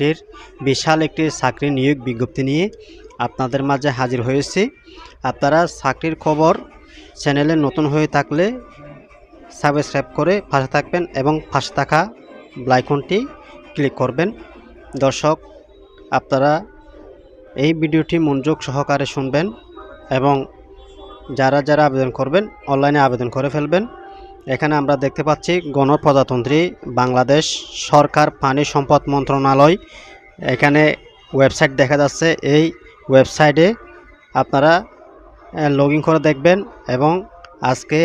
চাকরির বিশাল একটি চাকরি নিয়োগ বিজ্ঞপ্তি নিয়ে আপনাদের মাঝে হাজির হয়েছি। আপনারা চাকরির খবর চ্যানেলে নতুন হয়ে থাকলে সাবস্ক্রাইব করে পাশে থাকবেন এবং পাশে থাকা ব্লাইকনটি ক্লিক করবেন। দর্শক, আপনারা এই ভিডিওটি মনোযোগ সহকারে শুনবেন এবং যারা যারা আবেদন করবেন অনলাইনে আবেদন করে ফেলবেন। এখানে আমরা দেখতে পাচ্ছি গণপ্রজাতন্ত্রী বাংলাদেশ সরকার পানি সম্পদ মন্ত্রণালয়। এখানে ওয়েবসাইট দেখা যাচ্ছে। এই ওয়েবসাইটে আপনারা লগ করে দেখবেন এবং আজকে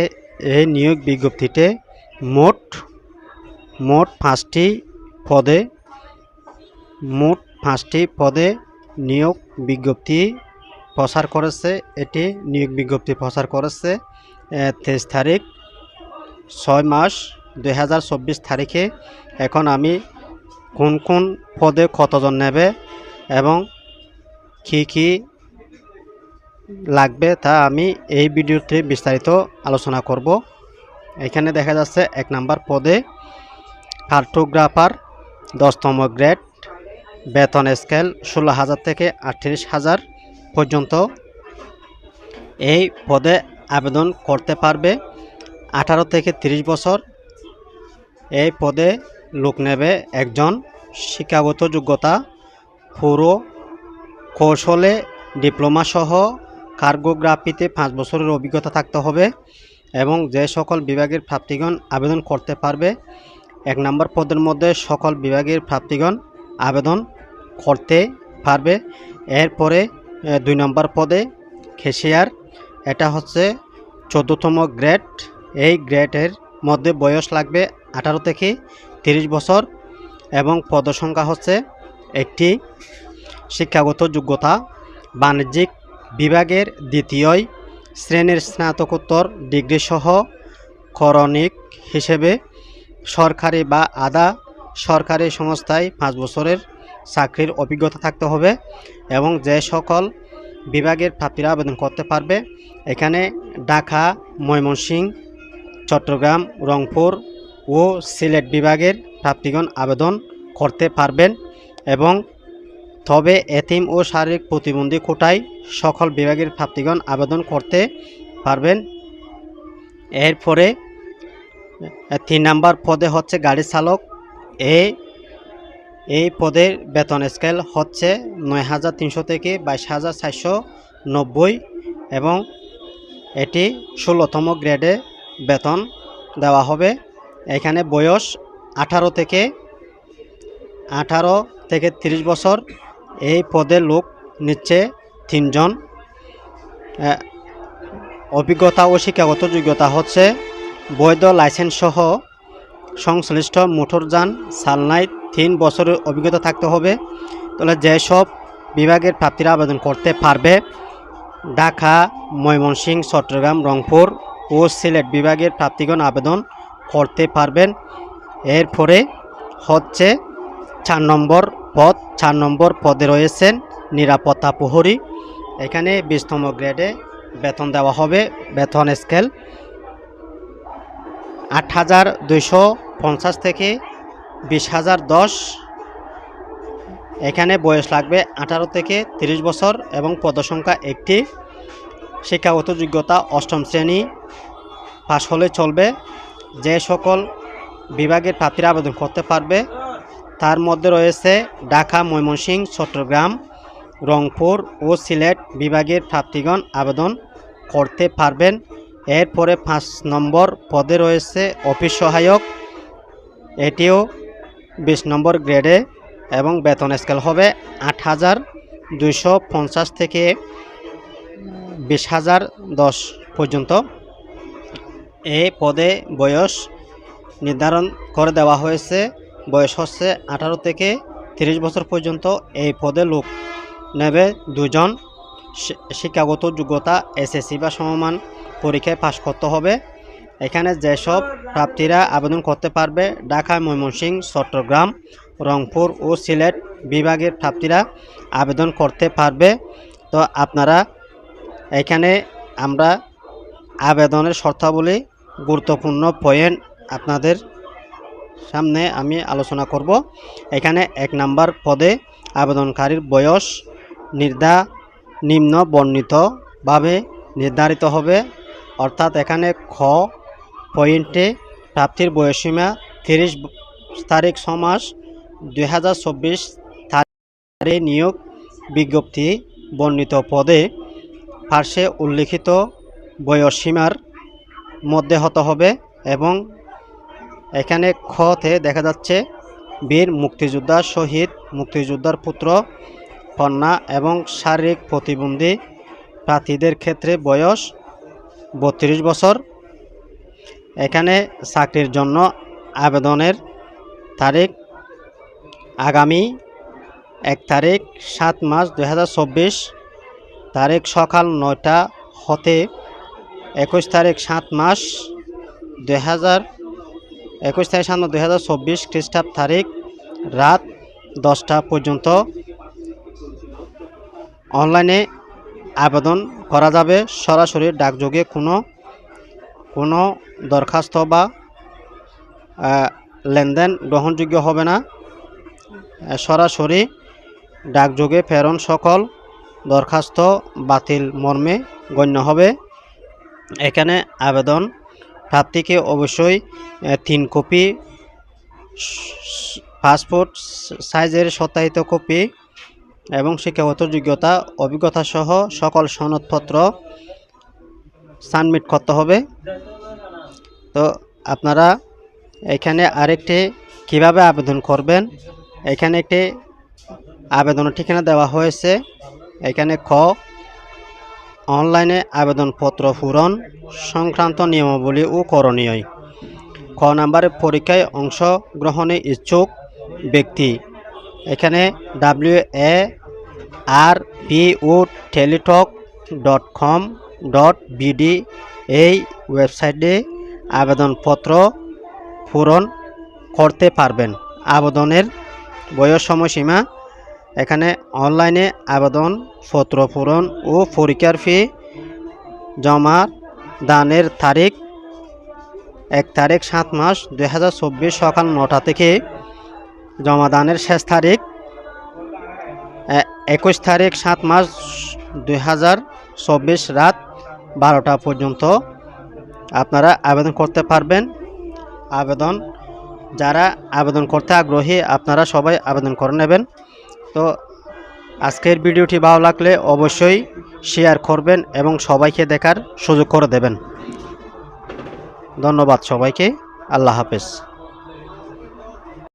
এই নিয়োগ বিজ্ঞপ্তিতে মোট মোট পাঁচটি পদে, মোট পাঁচটি পদে নিয়োগ বিজ্ঞপ্তি প্রচার করেছে। এটি নিয়োগ বিজ্ঞপ্তি প্রচার করেছে তেইশ তারিখ। ছয় মাস দুই হাজার চব্বিশ তারিখে এখন আমি কোন কোন পদে কতজন নেবে এবং কি কি লাগবে তা আমি এই ভিডিওতে বিস্তারিত আলোচনা করব। এখানে দেখা যাচ্ছে এক নাম্বার পদে কার্টোগ্রাফার দশতম গ্রেড, বেতন স্কেল ষোলো হাজার থেকে আটত্রিশ হাজার পর্যন্ত। এই পদে আবেদন করতে পারবে। আঠারো থেকে ৩০ বছর এই পদে লোক নেবে একজন শিক্ষাগত যোগ্যতা, পুরো কৌশলে ডিপ্লোমা সহ কার্গোগ্রাফিতে পাঁচ বছরের অভিজ্ঞতা থাকতে হবে এবং যে সকল বিভাগের প্রাপ্তিগণ আবেদন করতে পারবে, এক নম্বর পদের মধ্যে সকল বিভাগের প্রাপ্তিগণ আবেদন করতে পারবে। এরপরে দুই নম্বর পদে খেসিয়ার এটা হচ্ছে চোদ্দোতম গ্রেড এই গ্রেডের মধ্যে বয়স লাগবে আঠারো থেকে তিরিশ বছর এবং পদসংখ্যা হচ্ছে একটি শিক্ষাগত যোগ্যতা বাণিজ্যিক বিভাগের দ্বিতীয় শ্রেণির স্নাতকোত্তর ডিগ্রি সহ করণিক হিসেবে সরকারি বা আধা সরকারি সংস্থায় পাঁচ বছরের চাকরির অভিজ্ঞতা থাকতে হবে এবং যে সকল বিভাগের প্রাপ্তিরা আবেদন করতে পারবে। এখানে ঢাকা, ময়মনসিংহ চট্টগ্রাম, রংপুর ও সিলেট বিভাগের প্রাপ্তিগণ আবেদন করতে পারবেন এবং তবে এতিম ও শারীরিক প্রতিবন্ধী কোটায় সকল বিভাগের প্রাপ্তিগণ আবেদন করতে পারবেন। এরপরে তিন নাম্বার পদে হচ্ছে গাড়ি চালক। এ, এই পদের বেতন স্কেল হচ্ছে নয় হাজার তিনশো থেকে বাইশ হাজার চারশো নব্বই এবং এটি ষোলোতম গ্রেডে বেতন দেওয়া হবে। এখানে বয়স আঠারো থেকে আঠারো থেকে ৩০ বছর। এই পদে লোক নিচ্ছে তিনজন। অভিজ্ঞতা ও শিক্ষাগত যোগ্যতা হচ্ছে বৈধ লাইসেন্স সহ সংশ্লিষ্ট মোটরযান চালনায় তিন বছরের অভিজ্ঞতা থাকতে হবে। তাহলে যেসব বিভাগের প্রাপ্তিরা আবেদন করতে পারবে, ঢাকা, ময়মনসিংহ, চট্টগ্রাম, রংপুর ও সিলেট বিভাগের প্রাপ্তিগণ আবেদন করতে পারবেন। এরপরে হচ্ছে চার নম্বর পদ, চার নম্বর পদে রয়েছেন নিরাপত্তা প্রহরী। এখানে বিশতম গ্রেডে বেতন দেওয়া হবে, বেতন স্কেল আট হাজার দুইশো পঞ্চাশ থেকে বিশ হাজার দশ। এখানে বয়স লাগবে আঠারো থেকে তিরিশ বছর এবং পদসংখ্যা একটি। শিক্ষাগত যোগ্যতা অষ্টম শ্রেণি পাশ হলে চলবে। যে সকল বিভাগের প্রার্থীরা আবেদন করতে পারবে, তার মধ্যে রয়েছে ঢাকা, ময়মনসিংহ, চট্টগ্রাম, রংপুর ও সিলেট বিভাগের প্রার্থীগণ আবেদন করতে পারবেন। এরপরে পাঁচ নম্বর পদে রয়েছে অফিস সহায়ক। এটিও বিশ নম্বর গ্রেডে এবং বেতন স্কেল হবে আট হাজার দুইশো পঞ্চাশ থেকে বিশ হাজার দশ পর্যন্ত। এই পদে বয়স নির্ধারণ করে দেওয়া হয়েছে। বয়স হচ্ছে আঠারো থেকে তিরিশ বছর পর্যন্ত এই পদে লোক নেবে দুজন। শিক্ষাগত যোগ্যতা, এসএসসি বা সমমান পরীক্ষায় পাশ করতে হবে। এখানে যেসব প্রার্থীরা আবেদন করতে পারবে, ঢাকা, ময়মনসিংহ, চট্টগ্রাম, রংপুর ও সিলেট বিভাগের প্রার্থীরা আবেদন করতে পারবে। তো আপনারা এখানে আমরা আবেদনের শর্তাবলী গুরুত্বপূর্ণ পয়েন্ট আপনাদের সামনে আমি আলোচনা করব। এখানে এক নাম্বার পদে আবেদনকারীর বয়স নির্ধা নিম্ন বর্ণিতভাবে নির্ধারিত হবে। অর্থাৎ এখানে খ পয়েন্টে প্রাপ্তির বয়সীমা তিরিশ তারিখ ছমাস দুই হাজার চব্বিশ নিয়োগ বিজ্ঞপ্তি বর্ণিত পদে পার্শ্বে উল্লিখিত বয়সীমার মধ্যে হতে হবে এবং এখানে খতে দেখা যাচ্ছে বীর মুক্তিযোদ্ধা শহীদ মুক্তিযোদ্ধার পুত্র, কন্যা এবং শারীরিক প্রতিবন্ধী প্রার্থীদের ক্ষেত্রে বয়স বত্রিশ বছর। এখানে চাকরির জন্য আবেদনের তারিখ আগামী এক তারিখ সাত মাস দু হাজার চব্বিশ, তারিখ সকাল নয়টা হতে একুশ তারিখ সাত মাস দুই হাজার একুশ তারিখ সাত মাস দুই হাজার চব্বিশ খ্রিস্টাব্দ তারিখ রাত দশটা পর্যন্ত অনলাইনে আবেদন করা যাবে। সরাসরি ডাকযোগে কোনো কোনো দরখাস্ত বা লেনদেন গ্রহণযোগ্য হবে না। সরাসরি ডাকযোগে প্রেরণ সকল দরখাস্ত বাতিল মর্মে গণ্য হবে। এখানে আবেদন প্রার্থীকে অবশ্যই তিন কপি পাসপোর্ট সাইজের সত্যায়িত কপি এবং শিক্ষাগত যোগ্যতা, অভিজ্ঞতা সহ সকল সনদপত্র সাবমিট করতে হবে। তো আপনারা এখানে আরেকটি কীভাবে আবেদন করবেন? এখানে একটি আবেদনের ঠিকানা দেওয়া হয়েছে। এখানে খ অনলাইনে আবেদনপত্র পূরণ সংক্রান্ত নিয়মাবলী ও করণীয়। খ নাম্বারে, পরীক্ষায় অংশগ্রহণে ইচ্ছুক ব্যক্তি। এখানে W A R P O Teletalk dot com dot BD এই ওয়েবসাইটে আবেদনপত্র পূরণ করতে পারবেন। আবেদনের বয়স সময়সীমা এখানে অনলাইনে আবেদন, পত্র পূরণ ও পরীক্ষার ফি জমা দানের তারিখ, এক তারিখ সাত মাস দুই হাজার চব্বিশ সকাল নটা থেকে জমাদানের শেষ তারিখ একুশ তারিখ সাত মাস দুই হাজার চব্বিশ রাত বারোটা পর্যন্ত আপনারা আবেদন করতে পারবেন। আবেদন, যারা আবেদন করতে আগ্রহী, আপনারা সবাই আবেদন করে নেবেন। তো আজকের ভিডিওটি ভালো লাগলে অবশ্যই শেয়ার করবেন এবং সবাইকে দেখার সুযোগ করে দেবেন। ধন্যবাদ সবাইকে। আল্লাহ হাফেজ।